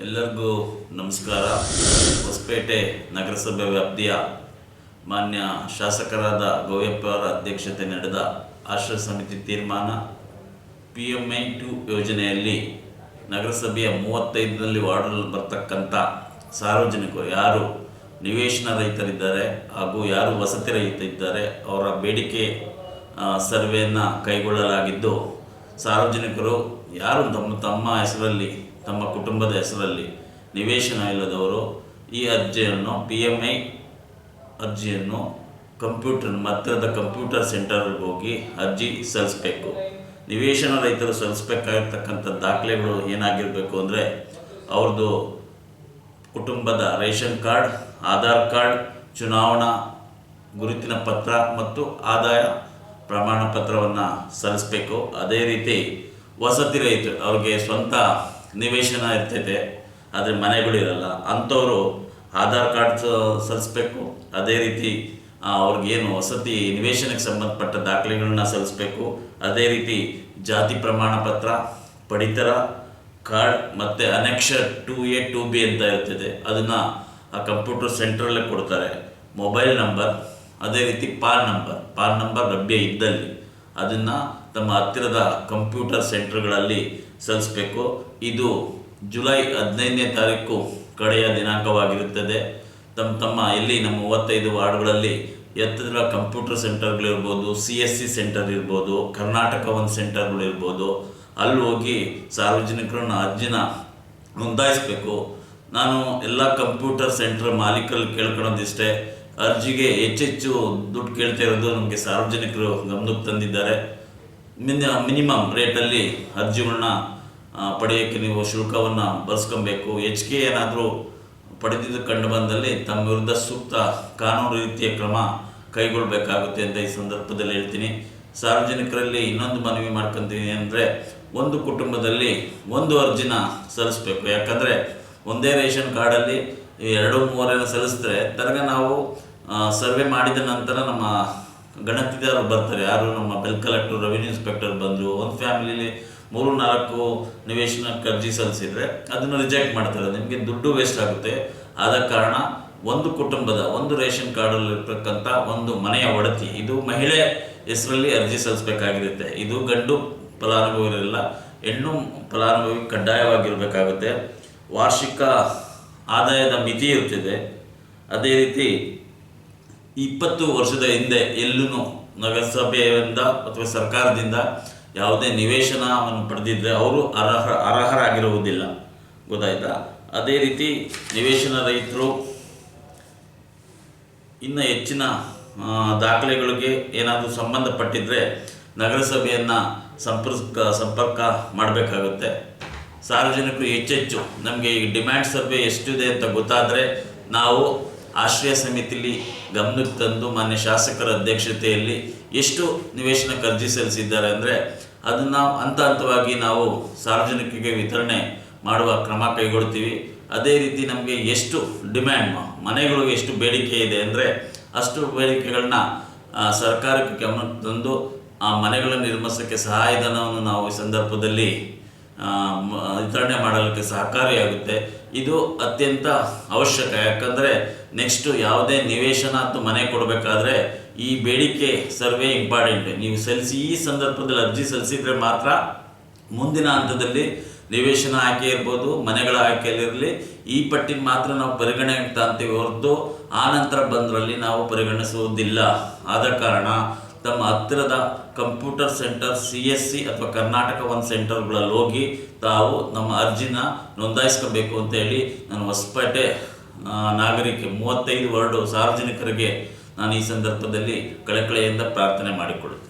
ಎಲ್ಲರಿಗೂ ನಮಸ್ಕಾರ. ಹೊಸಪೇಟೆ ನಗರಸಭೆ ವ್ಯಾಪ್ತಿಯ ಮಾನ್ಯ ಶಾಸಕರಾದ ಗೋಯಪ್ಪ ಅವರ ಅಧ್ಯಕ್ಷತೆ ನಡೆದ ಆಶ್ರಯ ಸಮಿತಿ ತೀರ್ಮಾನ ಪಿ ಎಂ ಐ ಟು ಯೋಜನೆಯಲ್ಲಿ ನಗರಸಭೆಯ ಮೂವತ್ತೈದರಲ್ಲಿ ವಾರ್ಡಲ್ಲಿ ಬರ್ತಕ್ಕಂಥ ಸಾರ್ವಜನಿಕರು ಯಾರು ನಿವೇಶನ ರೈತರಿದ್ದಾರೆ ಹಾಗೂ ಯಾರು ವಸತಿ ರಹಿತ ಇದ್ದಾರೆ ಅವರ ಬೇಡಿಕೆ ಸರ್ವೆಯನ್ನು ಕೈಗೊಳ್ಳಲಾಗಿದ್ದು ಸಾರ್ವಜನಿಕರು ಯಾರು ತಮ್ಮ ತಮ್ಮ ಹೆಸರಲ್ಲಿ ತಮ್ಮ ಕುಟುಂಬದ ಹೆಸರಲ್ಲಿ ನಿವೇಶನ ಇಲ್ಲದವರು ಈ ಅರ್ಜಿಯನ್ನು ಪಿ ಎಂ ಐ ಅರ್ಜಿಯನ್ನು ಕಂಪ್ಯೂಟರ್, ಹತ್ತಿರದ ಕಂಪ್ಯೂಟರ್ ಸೆಂಟರ್ಗೆ ಹೋಗಿ ಅರ್ಜಿ ಸಲ್ಲಿಸಬೇಕು. ನಿವೇಶನ ರೈತರು ಸಲ್ಲಿಸಬೇಕಾಗಿರ್ತಕ್ಕಂಥ ದಾಖಲೆಗಳು ಏನಾಗಿರಬೇಕು ಅಂದರೆ ಅವ್ರದ್ದು ಕುಟುಂಬದ ರೇಷನ್ ಕಾರ್ಡ್, ಆಧಾರ್ ಕಾರ್ಡ್, ಚುನಾವಣಾ ಗುರುತಿನ ಪತ್ರ ಮತ್ತು ಆದಾಯ ಪ್ರಮಾಣ ಪತ್ರವನ್ನು ಸಲ್ಲಿಸಬೇಕು. ಅದೇ ರೀತಿ ವಸತಿ ರೈತರು ಅವ್ರಿಗೆ ಸ್ವಂತ ನಿವೇಶನ ಇರ್ತೈತೆ, ಆದರೆ ಮನೆಗಳಿರಲ್ಲ ಅಂಥವರು ಆಧಾರ್ ಕಾರ್ಡ್ ಸಲ್ಲಿಸ್ಬೇಕು ಅದೇ ರೀತಿ ಅವ್ರಿಗೇನು ವಸತಿ ನಿವೇಶನಕ್ಕೆ ಸಂಬಂಧಪಟ್ಟ ದಾಖಲೆಗಳನ್ನ ಸಲ್ಲಿಸಬೇಕು ಅದೇ ರೀತಿ ಜಾತಿ ಪ್ರಮಾಣ ಪತ್ರ, ಪಡಿತರ, ಕಾರ್ಡ್ ಮತ್ತು annexure two A, two B ಅಂತ ಇರ್ತದೆ ಅದನ್ನು ಆ ಕಂಪ್ಯೂಟರ್ ಸೆಂಟ್ರಲ್ಲೇ ಕೊಡ್ತಾರೆ. ಮೊಬೈಲ್ ನಂಬರ್, ಅದೇ ರೀತಿ ಪಾನ್ ನಂಬರ್. ಪಾನ್ ನಂಬರ್ ಲಭ್ಯ ಇದ್ದಲ್ಲಿ. ಅದನ್ನು ತಮ್ಮ ಹತ್ತಿರದ ಕಂಪ್ಯೂಟರ್ ಸೆಂಟರ್ಗಳಲ್ಲಿ ಸಲ್ಲಿಸಬೇಕು. ಇದು ಜುಲೈ ಹದಿನೈದನೇ ತಾರೀಕು ಕಡೆಯ ದಿನಾಂಕವಾಗಿರುತ್ತದೆ. ತಮ್ಮ ತಮ್ಮ ಇಲ್ಲಿ ನಮ್ಮ ಮೂವತ್ತೈದು ವಾರ್ಡ್ಗಳಲ್ಲಿ ಎತ್ತರ ಕಂಪ್ಯೂಟರ್ ಸೆಂಟರ್ಗಳಿರ್ಬೋದು, ಸಿ ಎಸ್ ಸಿ ಸೆಂಟರ್ ಇರ್ಬೋದು ಕರ್ನಾಟಕ ಒಂದು ಸೆಂಟರ್ಗಳಿರ್ಬೋದು, ಅಲ್ಲಿ ಹೋಗಿ ಸಾರ್ವಜನಿಕರನ್ನ ಅರ್ಜಿನ ನೋಂದಾಯಿಸಬೇಕು. ನಾನು ಎಲ್ಲ ಕಂಪ್ಯೂಟರ್ ಸೆಂಟರ್ ಮಾಲೀಕರಲ್ಲಿ ಕೇಳ್ಕೊಳ್ಳೋದಿಷ್ಟೇ. ಅರ್ಜಿಗೆ ಹೆಚ್ಚೆಚ್ಚು ದುಡ್ಡು ಕೇಳ್ತಾ ಇರೋದು ನಮಗೆ ಸಾರ್ವಜನಿಕರು ಗಮನಕ್ಕೆ ತಂದಿದ್ದಾರೆ. ಮಿನಿ, ಮಿನಿಮಮ್ ರೇಟಲ್ಲಿ ಅರ್ಜಿಗಳನ್ನ ಪಡೆಯೋಕ್ಕೆ ನೀವು ಶುಲ್ಕವನ್ನು ಬರ್ಸ್ಕೊಬೇಕು. ಕೆ ಏನಾದರೂ ಪಡೆದಿದ್ದು ಕಂಡು ಬಂದಲ್ಲಿ ತಮ್ಮ ವಿರುದ್ಧ ಸೂಕ್ತ ಕಾನೂನು ರೀತಿಯ ಕ್ರಮ ಕೈಗೊಳ್ಳಬೇಕಾಗುತ್ತೆ ಅಂತ ಈ ಸಂದರ್ಭದಲ್ಲಿ ಹೇಳ್ತೀನಿ. ಸಾರ್ವಜನಿಕರಲ್ಲಿ ಇನ್ನೊಂದು ಮನವಿ ಮಾಡ್ಕೊತೀನಿ ಅಂದರೆ ಒಂದು ಕುಟುಂಬದಲ್ಲಿ ಒಂದು ಅರ್ಜಿನ ಸಲ್ಲಿಸಬೇಕು. ಯಾಕಂದರೆ ಒಂದೇ ರೇಷನ್ ಕಾರ್ಡಲ್ಲಿ ಎರಡು ಮೂವರೇನು ಸಲ್ಲಿಸಿದ್ರೆ ತರಗ ನಾವು ಸರ್ವೆ ಮಾಡಿದ ನಂತರ ನಮ್ಮ ಗಣತಿದಾರರು ಬರ್ತಾರೆ. ಯಾರು? ನಮ್ಮ ಬೆಲ್ ಕಲೆಕ್ಟರ್, ರೆವಿನ್ಯೂ ಇನ್ಸ್ಪೆಕ್ಟರ್ ಬಂದರು. ಒಂದು ಫ್ಯಾಮಿಲಿಲಿ ಮೂರು ನಾಲ್ಕು ನಿವೇಶನಕ್ಕೆ ಅರ್ಜಿ ಸಲ್ಲಿಸಿದರೆ ಅದನ್ನು ರಿಜೆಕ್ಟ್ ಮಾಡ್ತಾರೆ. ನಿಮಗೆ ದುಡ್ಡು ವೇಸ್ಟ್ ಆಗುತ್ತೆ. ಆದ ಕಾರಣ ಒಂದು ಕುಟುಂಬದ, ಒಂದು ರೇಷನ್ ಕಾರ್ಡಲ್ಲಿರ್ತಕ್ಕಂಥ ಒಂದು ಮನೆಯ ಒಡತಿ, ಇದು ಮಹಿಳೆ ಹೆಸರಲ್ಲಿ ಅರ್ಜಿ ಸಲ್ಲಿಸಬೇಕಾಗಿರುತ್ತೆ. ಇದು ಗಂಡು ಫಲಾನುಭವಿರಲ್ಲ ಹೆಣ್ಣು ಫಲಾನುಭವಿ ಕಡ್ಡಾಯವಾಗಿರಬೇಕಾಗುತ್ತೆ. ವಾರ್ಷಿಕ ಆದಾಯದ ಮಿತಿ ಇರ್ತಿದೆ ಅದೇ ರೀತಿ ಇಪ್ಪತ್ತು ವರ್ಷದ ಹಿಂದೆ ಎಲ್ಲೂ ನಗರಸಭೆಯಿಂದ ಅಥವಾ ಸರ್ಕಾರದಿಂದ ಯಾವುದೇ ನಿವೇಶನವನ್ನು ಪಡೆದಿದ್ದರೆ ಅವರು ಅರ್ಹ ಅರ್ಹರಾಗಿರುವುದಿಲ್ಲ. ಗೊತ್ತಾಯ್ತಾ? ಅದೇ ರೀತಿ ನಿವೇಶನ ರೈತರು ಇನ್ನು ಹೆಚ್ಚಿನ ದಾಖಲೆಗಳಿಗೆ ಏನಾದರೂ ಸಂಬಂಧಪಟ್ಟಿದ್ದರೆ ನಗರಸಭೆಯನ್ನು ಸಂಪರ್ಕ ಸಂಪರ್ಕ ಮಾಡಬೇಕಾಗುತ್ತೆ. ಸಾರ್ವಜನಿಕರು ಹೆಚ್ಚೆಚ್ಚು ನಮಗೆ ಈ ಡಿಮ್ಯಾಂಡ್ ಸರ್ವೆ ಎಷ್ಟಿದೆ ಅಂತ ಗೊತ್ತಾದರೆ ನಾವು ಆಶ್ರಯ ಸಮಿತಿಲಿ ಗಮನಕ್ಕೆ ತಂದು ಮಾನ್ಯ ಶಾಸಕರ ಅಧ್ಯಕ್ಷತೆಯಲ್ಲಿ ಎಷ್ಟು ನಿವೇಶನಕ್ಕೆ ಅರ್ಜಿ ಸಲ್ಲಿಸಿದ್ದಾರೆ ಅಂದರೆ ಅದನ್ನು ಹಂತ ಹಂತವಾಗಿ ನಾವು ಸಾರ್ವಜನಿಕರಿಗೆ ವಿತರಣೆ ಮಾಡುವ ಕ್ರಮ ಕೈಗೊಳ್ತೀವಿ. ಅದೇ ರೀತಿ ನಮಗೆ ಎಷ್ಟು ಡಿಮ್ಯಾಂಡ್ ಮನೆಗಳು ಎಷ್ಟು ಬೇಡಿಕೆ ಇದೆ ಅಂದರೆ ಅಷ್ಟು ಬೇಡಿಕೆಗಳನ್ನ ಸರ್ಕಾರಕ್ಕೆ ಗಮನಕ್ಕೆ ತಂದು ಆ ಮನೆಗಳ ನಿರ್ಮಿಸೋಕ್ಕೆ ಸಹಾಯಧನವನ್ನು ನಾವು ಈ ಸಂದರ್ಭದಲ್ಲಿ ವಿತರಣೆ ಮಾಡಲಿಕ್ಕೆ ಸಹಕಾರಿಯಾಗುತ್ತೆ. ಇದು ಅತ್ಯಂತ ಅವಶ್ಯಕ. ಯಾಕಂದರೆ ನೆಕ್ಸ್ಟು ಯಾವುದೇ ನಿವೇಶನ ಅಥವಾ ಮನೆ ಕೊಡಬೇಕಾದ್ರೆ ಈ ಬೇಡಿಕೆ ಸರ್ವೆ ಇಂಪಾರ್ಟೆಂಟ್ ನೀವು ಸಲ್ಲಿಸಿ, ಈ ಸಂದರ್ಭದಲ್ಲಿ ಅರ್ಜಿ ಸಲ್ಲಿಸಿದರೆ ಮಾತ್ರ ಮುಂದಿನ ಹಂತದಲ್ಲಿ ನಿವೇಶನ ಆಯ್ಕೆ ಇರ್ಬೋದು, ಮನೆಗಳ ಆಯ್ಕೆಯಲ್ಲಿರಲಿ ಈ ಪಟ್ಟಿನ ಮಾತ್ರ ನಾವು ಪರಿಗಣನೆ ಅಂತೀವಿ ಹೊರತು ಆ ನಂತರ ಬಂದರಲ್ಲಿ ನಾವು ಪರಿಗಣಿಸುವುದಿಲ್ಲ. ಆದ ಕಾರಣ ತಮ್ಮ ಹತ್ತಿರದ computer centre, C S C ಅಥವಾ ಕರ್ನಾಟಕ ಒನ್ ಸೆಂಟರ್ಗಳಲ್ಲಿ ಹೋಗಿ ತಾವು ನಮ್ಮ ಅರ್ಜಿನ ನೋಂದಾಯಿಸ್ಕೋಬೇಕು ಅಂತ ಹೇಳಿ ನಾನು ಹೊಸಪೇಟೆ ನಾಗರಿಕ ಮೂವತ್ತೈದು ವರ್ಡು ಸಾರ್ವಜನಿಕರಿಗೆ ನಾನು ಈ ಸಂದರ್ಭದಲ್ಲಿ ಕಳಕಳಿಯಿಂದ ಪ್ರಾರ್ಥನೆ ಮಾಡಿಕೊಳ್ಳುತ್ತೇನೆ